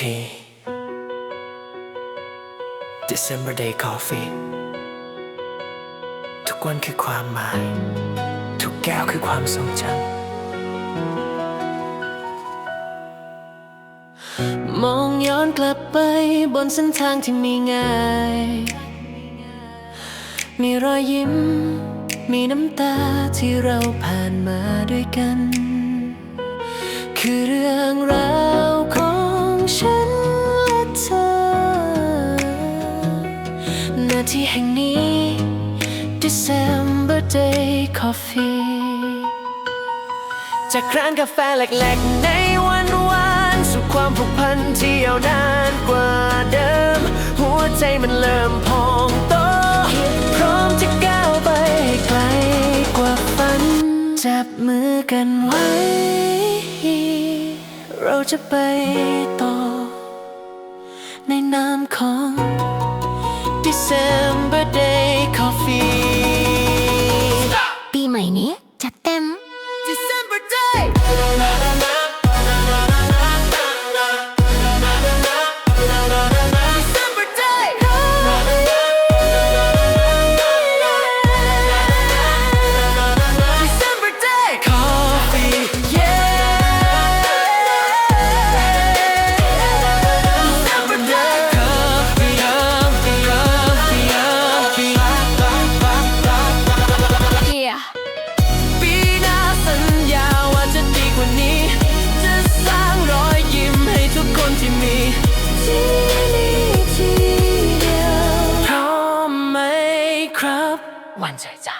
tea December Day Coffee ทุกวันคือความหมาย ทุกแก้วคือความทรงจำมองย้อนกลับไปบนเส้นทางที่มีง่าย มีรอยยิ้ม มีน้ำตาที่เราผ่านมาด้วยกัน คือเรื่องราวาที่แห่งนี้ December Day Coffee จากร้านกาแฟเล็กๆ ในวันวานสู่ความผูกพันที่ยาวนานกว่าเดิม หัวใจมันเริ่มพองโต พร้อมจะก้าวไปไกลกว่าฝัน จับมือกันไว้ เราจะไปต่อ ในนามของ December Day Coffee 万在赞